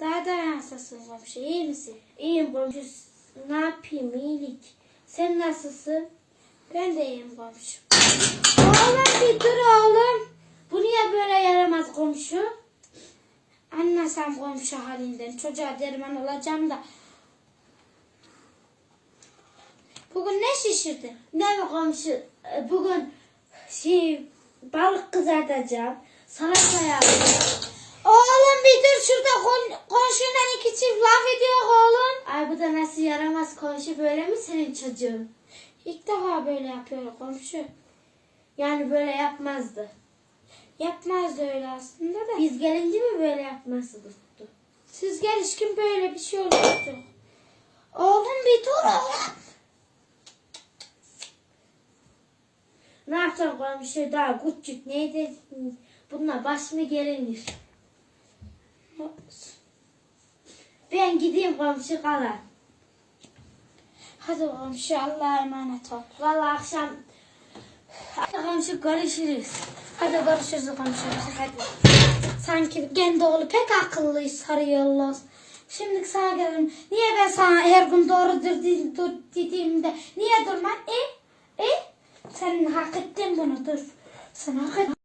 Daha da nasılsın komşu iyi misin? İyiyim komşu. Ne yapayım iyilik. Sen nasılsın? Ben de iyiyim komşu. Oğlum bir dur oğlum. Bu niye böyle yaramaz komşu? Anlasam komşu halinden çocuğa derman olacağım da. Bugün ne şişirdin? Ne mi komşu? Bugün şey balık kızartacağım. Salata yapacağım. Oğlum bir dur şurada kon, komşuyla çift laf ediyor oğlum. Ay bu da nasıl yaramaz komşu böyle mi senin çocuğun? İlk defa böyle yapıyor komşu. Yani böyle yapmazdı. Yapmaz da öyle aslında da. Biz gelince mi böyle yapmazdı? Siz gelişkin böyle bir şey olmuştu. Oğlum bir dur oğlum. Ne yapacağım komşu daha küçük neydi? Bununla baş mı gelinir? Ben gideyim komşu kalan. Hadi komşu Allah'a emanet ol. Vallahi akşam Hadi komşu görüşürüz. Hadi görüşürüz komşu. Hadi. Sanki kendi oğlu pek akıllı sarıyorlar. Şimdi sana gelirim. Niye ben sana her gün doğrudur dur dediğimde niye durman? E? E? Sen hak ettin bunu dur. Sen hak ettin.